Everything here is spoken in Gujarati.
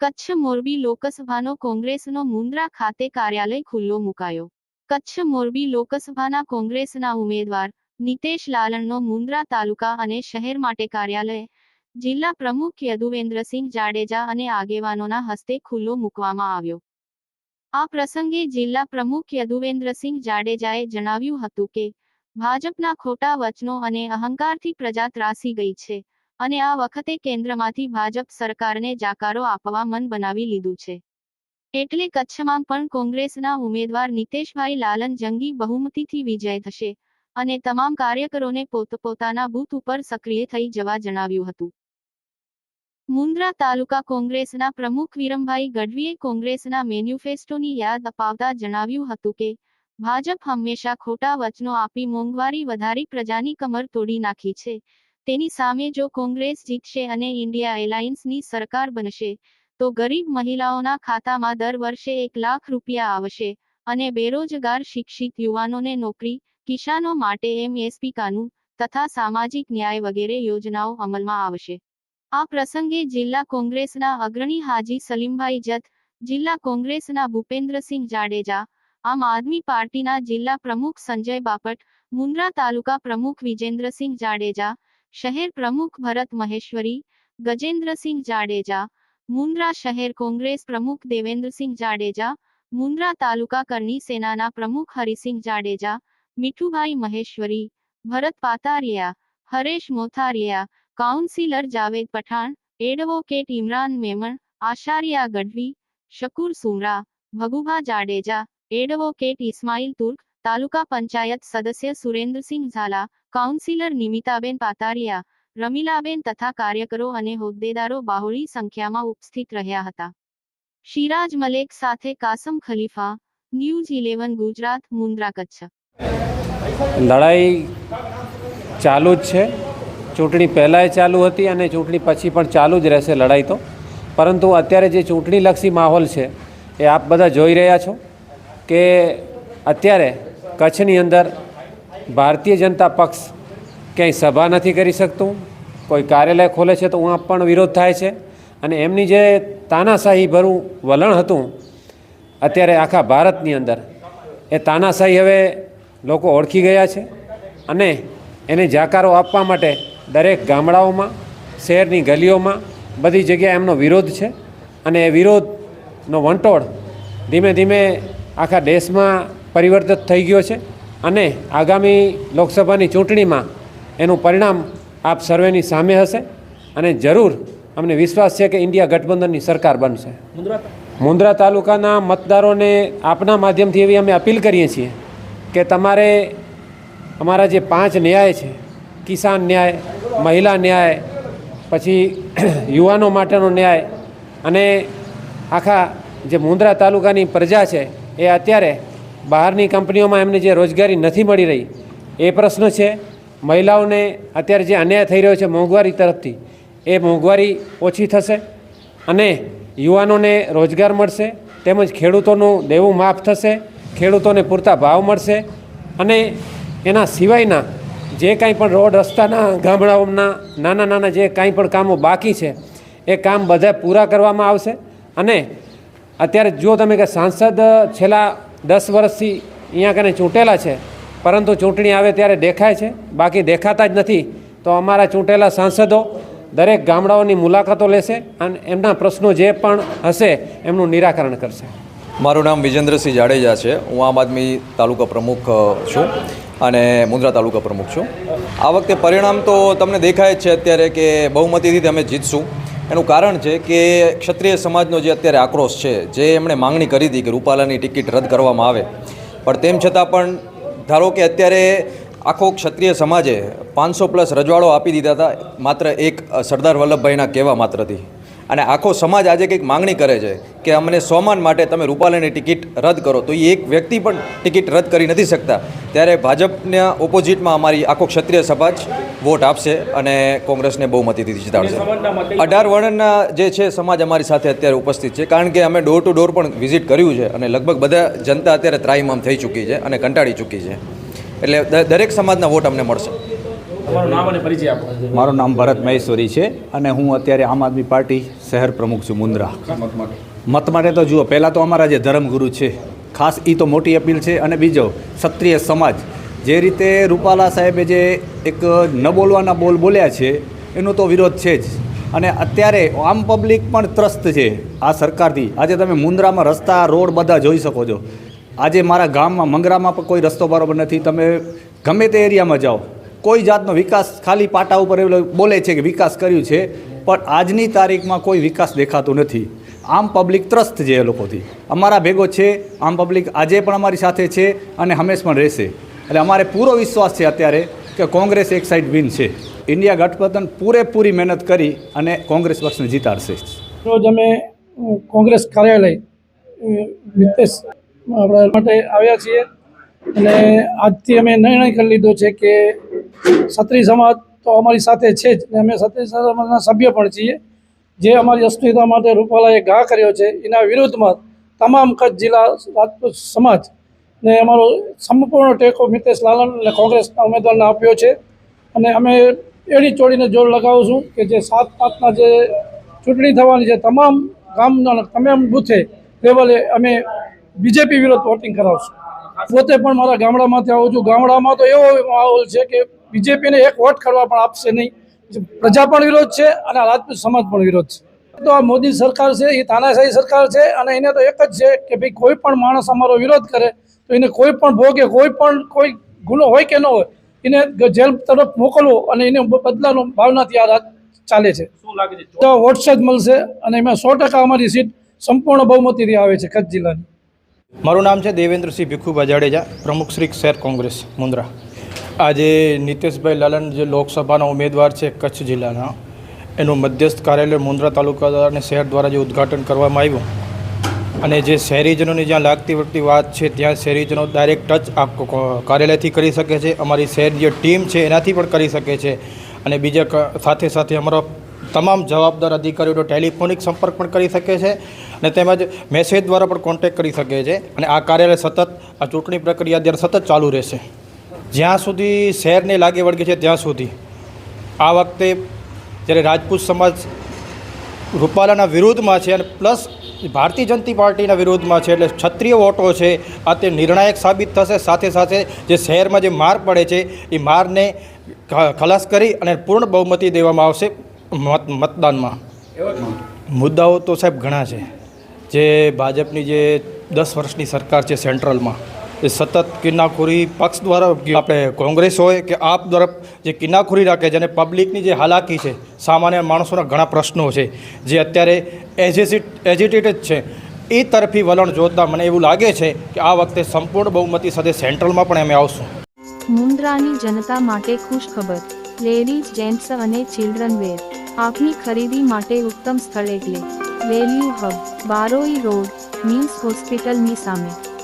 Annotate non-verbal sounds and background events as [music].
કચ્છ મોરબી લોકસભાનો કોંગ્રેસનો મુન્દ્રા ખાતે કાર્યાલય ખુલ્લો મુકાયો. કચ્છ મોરબી લોકસભાના કોંગ્રેસના ઉમેદવાર નિતેશ લાલણનો મુન્દ્રા તાલુકા અને શહેર માટે કાર્યાલય, જિલ્લા પ્રમુખ યદુવેન્દ્રસિંહ જાડેજા અને આગેવાનોના હસ્તે ખુલ્લો મૂકવામાં આવ્યો. આ પ્રસંગે જિલ્લા પ્રમુખ યદુવેન્દ્રસિંહ જાડેજાએ જણાવ્યું હતું કે, ભાજપના ખોટા વચનો અને અહંકારથી પ્રજા ત્રાસી ગઈ છે અને આ વખતે કેન્દ્રમાંથી ભાજપ સરકારને જાકારો આપવા મન બનાવી લીધું છે. એટલે કચ્છમાં પણ કોંગ્રેસના ઉમેદવાર નિતેશભાઈ લાલન જંગી બહુમતીથી વિજય થશે અને તમામ કાર્યકરોને પોતપોતાના બૂથ ઉપર સક્રિય થઈ જવા જણાવ્યું હતું. મુન્દ્રા તાલુકા કોંગ્રેસના પ્રમુખ વિરમભાઈ ગઢવીએ કોંગ્રેસના મેન્યુફેસ્ટોની યાદ અપાવતા જણાવ્યું હતું કે, ભાજપ હંમેશા ખોટા વચનો આપી મોંઘવારી વધારી પ્રજાની કમર તોડી નાખી છે. તેની સામે જો કોંગ્રેસ જીતશે અને ઇન્ડિયા એલાયન્સની સરકાર બનશે, તો ગરીબ મહિલાઓના ખાતામાં દર વર્ષે એક લાખ રૂપિયા આવશે અને બેરોજગાર શિક્ષિત યુવાનોને નોકરી, કિસાનો માટે એમએસપી કાનૂન તથા સામાજિક ન્યાય વગેરે યોજનાઓ અમલમાં આવશે. આ પ્રસંગે જિલ્લા કોંગ્રેસના અગ્રણી હાજી સલીમભાઈ જત, જિલ્લા કોંગ્રેસના ભૂપેન્દ્રસિંહ જાડેજા, આમ આદમી પાર્ટીના જિલ્લા પ્રમુખ સંજય બાપટ, મુન્દ્રા તાલુકા પ્રમુખ વિજેન્દ્રસિંહ જાડેજા, શહેર પ્રમુખ ભરત મહેશ્વરી, ગજેન્દ્રસિંહ જાડેજા, મુન્દ્રા શહેર કોંગ્રેસ પ્રમુખ દેવેન્દ્રસિંહ જાડેજા, મુન્દ્રા તાલુકા કરણી સેનાના પ્રમુખ Harisinh Jadeja, Mithubhai Maheshwari, Bharat Patariya, Haresh Motharia councillor Javed Pathan, advocate Imran Memon, Ashariya Gadhvi, Shakur Sumra, Bhagubha Jadeja, advocate Ismail Turk, taluka panchayat સદસ્ય સુરેન્દ્રસિંહ ઝાલા, કાઉન્સિલર નિમિતાબેન પાતારિયા રમીલાબેન તથા કાર્યકરો અને હોદ્દેદારો બાહોળી સંખ્યામાં ઉપસ્થિત રહ્યા હતા. શિરાજ મલેક સાથે કાસમ ખલીફા, ન્યૂઝ ઇલેવન ગુજરાત, મુન્દ્રા કચ્છ. લડાઈ ચાલુ જ છે. ચૂંટણી પહેલાંય ચાલુ હતી અને ચૂંટણી પછી પણ ચાલુ જ રહેશે લડાઈ તો. પરંતુ અત્યારે જે ચૂંટણીલક્ષી માહોલ છે, એ આપ બધા જોઈ રહ્યા છો કે અત્યારે કચ્છની અંદર ભારતીય જનતા પક્ષ ક્યાંય સભા નથી કરી શકતું, કોઈ કાર્યાલય ખોલે છે તો ઉहाँ પણ વિરોધ થાય છે. અને એમની જે તાનાશાહી ભરું વલણ હતું, અત્યારે આખા ભારતની અંદર, એ તાનાશાહી હવે લોકો ઓળખી ગયા છે અને એને જાકારો આપવા માટે દરેક ગામડાઓમાં શહેરની ગલીઓમાં બધી જગ્યાએ એમનો વિરોધ છે અને એ વિરોધનો વંટોળ ધીમે ધીમે આખા દેશમાં પરિવર્તિત થઈ ગયો છે અને આગામી લોકસભાની ચૂંટણીમાં એનું પરિણામ આપ સર્વેની સામે હશે અને જરૂર અમને વિશ્વાસ છે કે ઇન્ડિયા ગઠબંધનની સરકાર બનશે. મુન્દ્રા તાલુકાના મતદારોને આપના માધ્યમથી એવી અમે અપીલ કરીએ છીએ કે તમારે અમારા જે પાંચ ન્યાય છે કિસાન ન્યાય, મહિલા ન્યાય, પછી [clears throat] યુવાનો માટેનો ન્યાય અને આખા જે મુંદ્રા તાલુકાની પ્રજા છે એ અત્યારે બહારની કંપનીઓમાં એમને જે રોજગારી નથી મળી રહી, એ પ્રશ્ન છે. મહિલાઓને અત્યારે જે અન્યાય થઈ રહ્યો છે મોંઘવારી તરફથી, એ મોંઘવારી ઓછી થશે અને યુવાનોને રોજગાર મળશે, તેમજ ખેડૂતોનું દેવું માફ થશે, ખેડૂતોને પૂરતા ભાવ મળશે અને એના સિવાયના જે કાંઈ પણ રોડ રસ્તાના, ગામડાઓના, નાના નાના જે કાંઈ પણ કામો બાકી છે, એ કામ બધા પૂરા કરવામાં આવશે. અને અત્યારે જુઓ તમે કે સાંસદ છેલ્લા દસ વર્ષથી અહીંયા કને ચૂંટેલા છે, પરંતુ ચૂંટણી આવે ત્યારે દેખાય છે, બાકી દેખાતા જ નથી, તો અમારા ચૂંટેલા સાંસદો દરેક ગામડાઓની મુલાકાતો લેશે અને એમના પ્રશ્નો જે પણ હશે એમનું નિરાકરણ કરશે. મારું નામ વિજેન્દ્રસિંહ જાડેજા છે. હું આમ આદમી તાલુકા પ્રમુખ છું. અને મુંદ્રા તાલુકા પ્રમુખ છું. આ વખતે પરિણામ તો તમને દેખાય જ છે અત્યારે કે બહુમતીથી અમે જીતશું. એનું કારણ છે કે ક્ષત્રિય સમાજનો જે અત્યારે આક્રોશ છે, જે એમણે માંગણી કરી હતી કે રૂપાલાની ટિકિટ રદ કરવામાં આવે. પણ તેમ છતાં પણ ધારો કે અત્યારે આખો ક્ષત્રિય સમાજે પાંચસો પ્લસ રજવાડો આપી દીધા હતા, માત્ર એક સરદાર વલ્લભભાઈના કહેવા માત્રથી. અને આખો સમાજ આજે કંઈક માંગણી કરે છે કે અમને સોમાન માટે તમે રૂપાલાની ટિકિટ રદ કરો. તો એ એક વ્યક્તિ પણ ટિકિટ રદ કરી નથી શકતા. ત્યારે ભાજપના ઓપોઝિટમાં અમારી આખો ક્ષત્રિય સમાજ વોટ આપશે અને કોંગ્રેસને બહુમતીથી જીતાડશે. અઢાર વર્ણના જે છે સમાજ અમારી સાથે અત્યારે ઉપસ્થિત છે. કારણ કે અમે ડોર ટુ ડોર પણ વિઝિટ કર્યું છે અને લગભગ બધા જનતા અત્યારે ત્રાહિમામ થઈ ચૂકી છે અને કંટાળી ચૂકી છે. એટલે દરેક સમાજના વોટ અમને મળશે. મારું નામ ભરત મહેશ્વરી છે અને હું અત્યારે આમ આદમી પાર્ટી શહેર પ્રમુખ છું મુન્દ્રા. મત માટે? તો જુઓ પહેલાં તો અમારા જે ધર્મગુરુ છે ખાસ એ તો મોટી અપીલ છે અને બીજો ક્ષત્રિય સમાજ. જે રીતે રૂપાલા સાહેબે જે એક ન બોલવાના બોલ બોલ્યા છે એનો તો વિરોધ છે જ. અને અત્યારે આમ પબ્લિક પણ ત્રસ્ત છે આ સરકારથી. આજે તમે મુન્દ્રામાં રસ્તા રોડ બધા જોઈ શકો છો. આજે મારા ગામમાં મંગરામાં પણ કોઈ રસ્તો બરાબર નથી. તમે ગમે તે એરિયામાં જાઓ. કોઈ જાતનો વિકાસ ખાલી પાટા ઉપર એવું બોલે છે કે વિકાસ કર્યું છે, પણ આજની તારીખમાં કોઈ વિકાસ દેખાતો નથી. આમ પબ્લિક ત્રસ્ત છે એ લોકોથી. અમારા ભેગો છે, આમ પબ્લિક આજે પણ અમારી સાથે છે અને હંમેશ પણ રહેશે. એટલે અમારે પૂરો વિશ્વાસ છે અત્યારે કે કોંગ્રેસ એક સાઈડ વિન છે. ઇન્ડિયા ગઠબંધન પૂરેપૂરી મહેનત કરી અને કોંગ્રેસ પક્ષને જીતાડશે. રોજ અમે કોંગ્રેસ કાર્યાલય માટે આવ્યા છીએ. અને આજથી અમે નિર્ણય કરી લીધો છે કે ક્ષત્રિય સમાજ તો અમારી સાથે છે જ ને અમે ક્ષત્રિય સમાજના સભ્ય પણ છીએ. જે અમારી અસ્મિતા માટે રૂપાલાએ ઘા કર્યો છે, એના વિરુદ્ધમાં તમામ કચ્છ જિલ્લા રાજપૂત સમાજ ને અમારો સંપૂર્ણ ટેકો મિતેશ લાલન અને કોંગ્રેસના ઉમેદવારને આપ્યો છે. અને અમે એડી ચોડીને જોર લગાવશું કે જે સાત પાંચના જે ચૂંટણી થવાની છે, તમામ ગામના તમામ બૂથે લેવલે અમે બીજેપી વિરુદ્ધ વોટિંગ કરાવશું. પોતે પણ મારા ગામડામાંથી આવું છું. ગામડામાં તો એવો માહોલ છે કે બીજેપીને એક વોટ કરવા પણ આપશે નહીં. પ્રજા પણ વિરોધ છે અને રાજપૂત સમાજ પણ વિરોધ છે. તો આ મોદી સરકાર છે એ તાનાશાહી સરકાર છે અને એને તો એક જ છે કે ભાઈ કોઈ પણ માણસ અમારો વિરોધ કરે તો એને કોઈ પણ ભોગે કોઈ પણ કોઈ ગુનો હોય કે ન હોય એને જેલ તરફ મોકલવો અને એને બદલાનો ભાવનાથી આ રાજ ચાલે છે. શું લાગે છે? તો વોટ્સ જ મળશે અને એમાં સો ટકા અમારી સીટ સંપૂર્ણ બહુમતીથી આવે છે કચ્છ જિલ્લાની. મારું નામ છે દેવેન્દ્રસિંહ ભીખુભા જાડેજા પ્રમુખ શ્રી શહેર કોંગ્રેસ મુન્દ્રા. આજે નીતેશભાઈ લાલન જે લોકસભાના ઉમેદવાર છે કચ્છ જિલ્લાના, એનું મધ્યસ્થ કાર્યાલય મુન્દ્રા તાલુકા અને શહેર દ્વારા જે ઉદ્ઘાટન કરવામાં આવ્યું. અને જે શહેરીજનોની જ્યાં લાગતી વળતી વાત છે, ત્યાં શહેરીજનો ડાયરેક્ટ ટચ કાર્યાલયથી કરી શકે છે. અમારી શહેર જે ટીમ છે, એનાથી પણ કરી શકે છે. અને બીજા સાથે સાથે અમારો તમામ જવાબદાર અધિકારીઓનો ટેલિફોનિક સંપર્ક પણ કરી શકે છે અને તેમજ મેસેજ દ્વારા પણ કોન્ટેક્ટ કરી શકે છે. અને આ કાર્યાલય સતત, આ ચૂંટણી પ્રક્રિયા જ્યારે સતત ચાલુ રહેશે. જ્યાં સુધી શહેરને લાગે વળગે છે ત્યાં સુધી. આ વખતે જ્યારે રાજપૂત સમાજ રૂપાલાના વિરોધમાં છે અને પ્લસ ભારતીય જનતા પાર્ટીના વિરોધમાં છે એટલે ક્ષત્રિય વોટો છે આ તે નિર્ણાયક સાબિત થશે. સાથે સાથે જે શહેરમાં જે માર પડે છે એ મારને ખલાસ કરી અને પૂર્ણ બહુમતી દેવામાં આવશે મત મતદાનમાં. મુદ્દાઓ તો સાહેબ ઘણા છે. જે ભાજપની જે દસ વર્ષની સરકાર છે સેન્ટ્રલમાં એ સતત કિન્નાખોરી પક્ષ દ્વારા આપણે કોંગ્રેસ હોય કે આપ દ્વારા જે કિન્નાખોરી રાખે છે અને પબ્લિકની જે હાલાકી છે, સામાન્ય માણસોના ઘણા પ્રશ્નો છે, જે અત્યારે એજિસિટ, એજિટેટેડ છે, એ તરફી વલણ જોતા મને એવું લાગે છે કે આ વખતે સંપૂર્ણ બહુમતી સાથે સેન્ટ્રલમાં પણ અમે આવશું. મુન્દ્રાની જનતા માટે ખુશ ખબર, લેડીઝ, જેન્ટ્સ અને ચિલ્ડ્રન વેર, આપની ખરીદી માટે ઉત્તમ સ્થળ એટલે value hub, Baroi road news હોસ્પિટલની સામે.